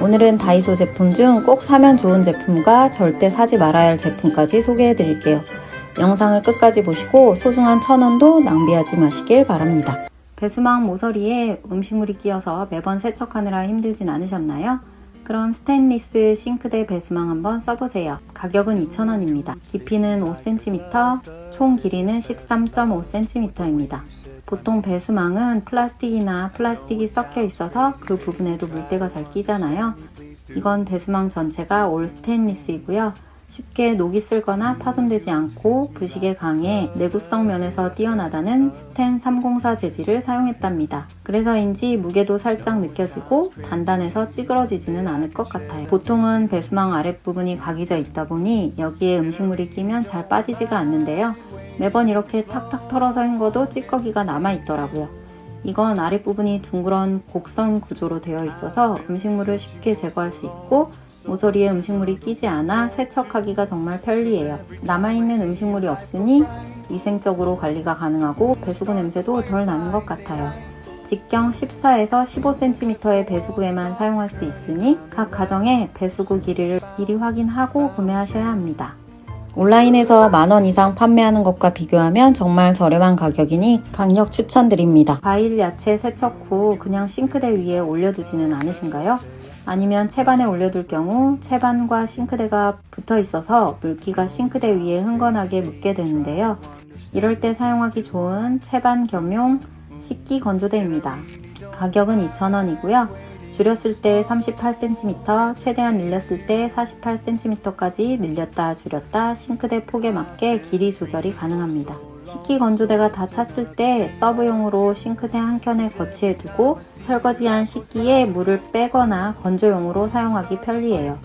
오늘은 다이소 제품 중 꼭 사면 좋은 제품과 절대 사지 말아야 할 제품까지 소개해 드릴게요. 영상을 끝까지 보시고 소중한 천 원도 낭비하지 마시길 바랍니다. 배수망 모서리에 음식물이 끼어서 매번 세척하느라 힘들진 않으셨나요? 그럼 스테인리스 싱크대 배수망 한번 써보세요. 가격은 2,000원입니다. 깊이는 5cm, 총 길이는 13.5cm입니다. 보통 배수망은 플라스틱이나 플라스틱이 섞여 있어서 그 부분에도 물때가 잘 끼잖아요. 이건 배수망 전체가 올 스테인리스이고요. 쉽게 녹이 쓸거나 파손되지 않고 부식에 강해 내구성 면에서 뛰어나다는 스텐 304 재질을 사용했답니다. 그래서인지 무게도 살짝 느껴지고 단단해서 찌그러지지는 않을 것 같아요. 보통은 배수망 아랫부분이 각이져 있다 보니 여기에 음식물이 끼면 잘 빠지지가 않는데요. 매번 이렇게 탁탁 털어서 헹궈도 찌꺼기가 남아있더라고요. 이건 아랫부분이 둥그런 곡선 구조로 되어 있어서 음식물을 쉽게 제거할 수 있고 모서리에 음식물이 끼지 않아 세척하기가 정말 편리해요. 남아있는 음식물이 없으니 위생적으로 관리가 가능하고 배수구 냄새도 덜 나는 것 같아요. 직경 14에서 15cm의 배수구에만 사용할 수 있으니 각 가정의 배수구 길이를 미리 확인하고 구매하셔야 합니다. 온라인에서 만원 이상 판매하는 것과 비교하면 정말 저렴한 가격이니 강력 추천드립니다. 과일, 야채 세척 후 그냥 싱크대 위에 올려두지는 않으신가요? 아니면 채반에 올려둘 경우 채반과 싱크대가 붙어 있어서 물기가 싱크대 위에 흥건하게 묻게 되는데요. 이럴 때 사용하기 좋은 채반 겸용 식기 건조대입니다. 가격은 2,000원이고요. 줄였을 때 38cm, 최대한 늘렸을 때 48cm까지 늘렸다 줄였다 싱크대 폭에 맞게 길이 조절이 가능합니다. 식기 건조대가 다 찼을 때 서브용으로 싱크대 한 켠에 거치해 두고 설거지한 식기에 물을 빼거나 건조용으로 사용하기 편리해요.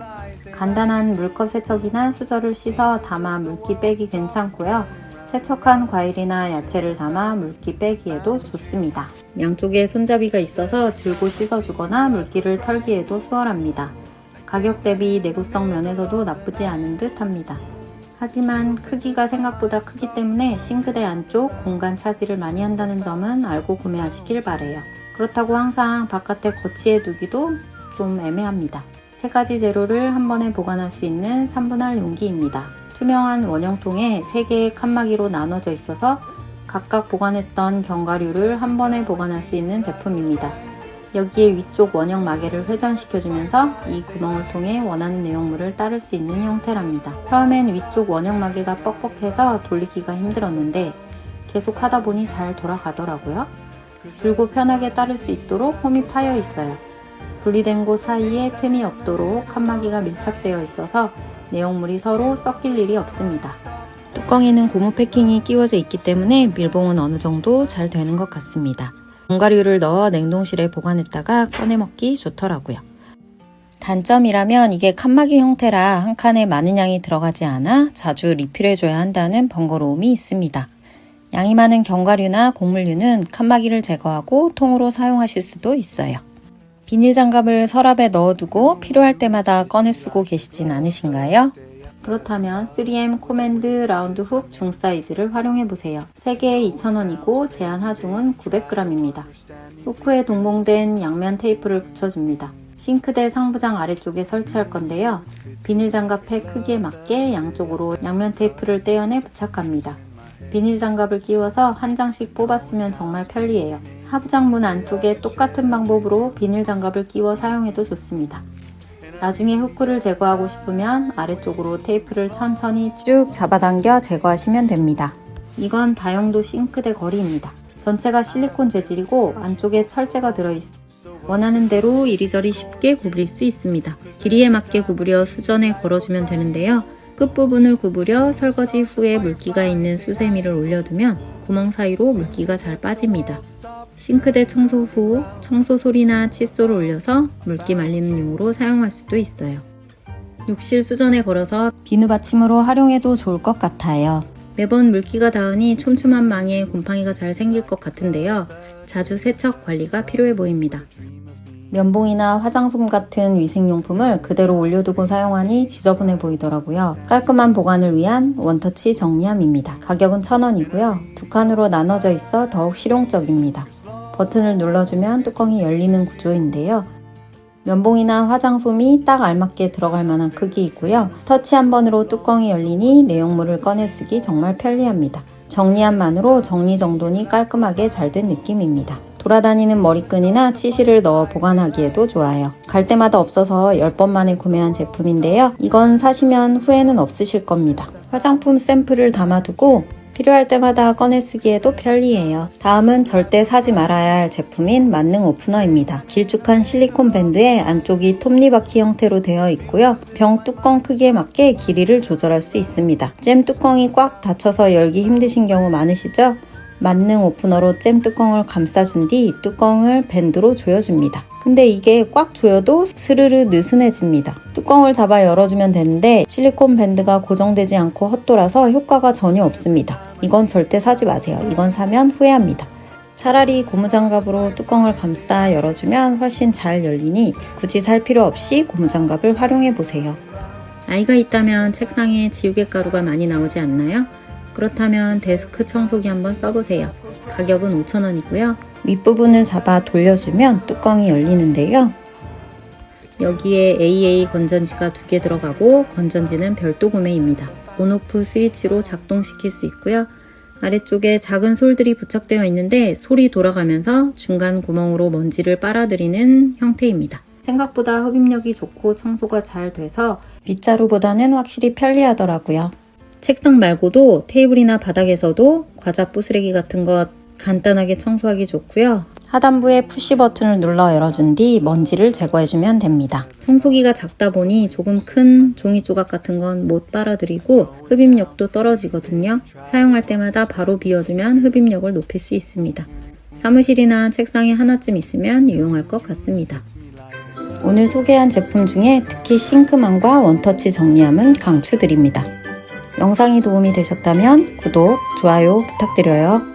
간단한 물컵 세척이나 수저를 씻어 담아 물기 빼기 괜찮고요. 세척한 과일이나 야채를 담아 물기 빼기에도 좋습니다. 양쪽에 손잡이가 있어서 들고 씻어주거나 물기를 털기에도 수월합니다. 가격 대비 내구성 면에서도 나쁘지 않은 듯 합니다. 하지만 크기가 생각보다 크기 때문에 싱크대 안쪽 공간 차지를 많이 한다는 점은 알고 구매하시길 바래요. 그렇다고 항상 바깥에 거치해 두기도 좀 애매합니다. 세 가지 재료를 한 번에 보관할 수 있는 3분할 용기입니다. 투명한 원형통에 3개의 칸막이로 나눠져 있어서 각각 보관했던 견과류를 한 번에 보관할 수 있는 제품입니다. 여기에 위쪽 원형 마개를 회전시켜주면서 이 구멍을 통해 원하는 내용물을 따를 수 있는 형태랍니다. 처음엔 위쪽 원형 마개가 뻑뻑해서 돌리기가 힘들었는데 계속 하다 보니 잘 돌아가더라고요. 들고 편하게 따를 수 있도록 홈이 파여 있어요. 분리된 곳 사이에 틈이 없도록 칸막이가 밀착되어 있어서 내용물이 서로 섞일 일이 없습니다. 뚜껑에는 고무 패킹이 끼워져 있기 때문에 밀봉은 어느 정도 잘 되는 것 같습니다. 견과류를 넣어 냉동실에 보관했다가 꺼내 먹기 좋더라고요. 단점이라면 이게 칸막이 형태라 한 칸에 많은 양이 들어가지 않아 자주 리필해줘야 한다는 번거로움이 있습니다. 양이 많은 견과류나 곡물류는 칸막이를 제거하고 통으로 사용하실 수도 있어요. 비닐 장갑을 서랍에 넣어두고 필요할 때마다 꺼내 쓰고 계시진 않으신가요? 그렇다면 3M 코맨드 라운드 훅 중 사이즈를 활용해 보세요. 3개에 2,000원이고 제한 하중은 900g입니다. 후크에 동봉된 양면 테이프를 붙여줍니다. 싱크대 상부장 아래쪽에 설치할 건데요. 비닐 장갑의 크기에 맞게 양쪽으로 양면 테이프를 떼어내 부착합니다. 비닐 장갑을 끼워서 한 장씩 뽑았으면 정말 편리해요. 하부장문 안쪽에 똑같은 방법으로 비닐 장갑을 끼워 사용해도 좋습니다. 나중에 후크를 제거하고 싶으면 아래쪽으로 테이프를 천천히 쭉 잡아당겨 제거하시면 됩니다. 이건 다용도 싱크대 거리입니다. 전체가 실리콘 재질이고 안쪽에 철제가 들어있어 원하는 대로 이리저리 쉽게 구부릴 수 있습니다. 길이에 맞게 구부려 수전에 걸어주면 되는데요. 끝부분을 구부려 설거지 후에 물기가 있는 수세미를 올려두면 구멍 사이로 물기가 잘 빠집니다. 싱크대 청소 후 청소 소리나 칫솔을 올려서 물기 말리는 용으로 사용할 수도 있어요. 욕실 수전에 걸어서 비누 받침으로 활용해도 좋을 것 같아요. 매번 물기가 닿으니 촘촘한 망에 곰팡이가 잘 생길 것 같은데요. 자주 세척 관리가 필요해 보입니다. 면봉이나 화장솜 같은 위생용품을 그대로 올려두고 사용하니 지저분해 보이더라고요. 깔끔한 보관을 위한 원터치 정리함입니다. 가격은 1,000원이고요. 두 칸으로 나눠져 있어 더욱 실용적입니다. 버튼을 눌러주면 뚜껑이 열리는 구조인데요. 면봉이나 화장솜이 딱 알맞게 들어갈 만한 크기이고요. 터치 한 번으로 뚜껑이 열리니 내용물을 꺼내 쓰기 정말 편리합니다. 정리함만으로 정리정돈이 깔끔하게 잘 된 느낌입니다. 돌아다니는 머리끈이나 치실을 넣어 보관하기에도 좋아요. 갈 때마다 없어서 10번 만에 구매한 제품인데요. 이건 사시면 후회는 없으실 겁니다. 화장품 샘플을 담아두고 필요할 때마다 꺼내 쓰기에도 편리해요. 다음은 절대 사지 말아야 할 제품인 만능 오프너입니다. 길쭉한 실리콘 밴드에 안쪽이 톱니바퀴 형태로 되어 있고요. 병 뚜껑 크기에 맞게 길이를 조절할 수 있습니다. 잼 뚜껑이 꽉 닫혀서 열기 힘드신 경우 많으시죠? 만능 오프너로 잼 뚜껑을 감싸준 뒤 뚜껑을 밴드로 조여줍니다. 근데 이게 꽉 조여도 스르르 느슨해집니다. 뚜껑을 잡아 열어주면 되는데 실리콘 밴드가 고정되지 않고 헛돌아서 효과가 전혀 없습니다. 이건 절대 사지 마세요. 이건 사면 후회합니다. 차라리 고무장갑으로 뚜껑을 감싸 열어주면 훨씬 잘 열리니 굳이 살 필요 없이 고무장갑을 활용해 보세요. 아이가 있다면 책상에 지우개 가루가 많이 나오지 않나요? 그렇다면 데스크 청소기 한번 써보세요. 가격은 5,000원이고요. 윗부분을 잡아 돌려주면 뚜껑이 열리는데요. 여기에 AA 건전지가 두 개 들어가고 건전지는 별도 구매입니다. 온오프 스위치로 작동시킬 수 있고요. 아래쪽에 작은 솔들이 부착되어 있는데 솔이 돌아가면서 중간 구멍으로 먼지를 빨아들이는 형태입니다. 생각보다 흡입력이 좋고 청소가 잘 돼서 빗자루보다는 확실히 편리하더라고요. 책상 말고도 테이블이나 바닥에서도 과자 부스레기 같은 것 간단하게 청소하기 좋고요. 하단부에 푸시 버튼을 눌러 열어준 뒤 먼지를 제거해주면 됩니다. 청소기가 작다 보니 조금 큰 종이 조각 같은 건 못 빨아들이고 흡입력도 떨어지거든요. 사용할 때마다 바로 비워주면 흡입력을 높일 수 있습니다. 사무실이나 책상에 하나쯤 있으면 유용할 것 같습니다. 오늘 소개한 제품 중에 특히 싱크망과 원터치 정리함은 강추드립니다. 영상이 도움이 되셨다면 구독, 좋아요 부탁드려요.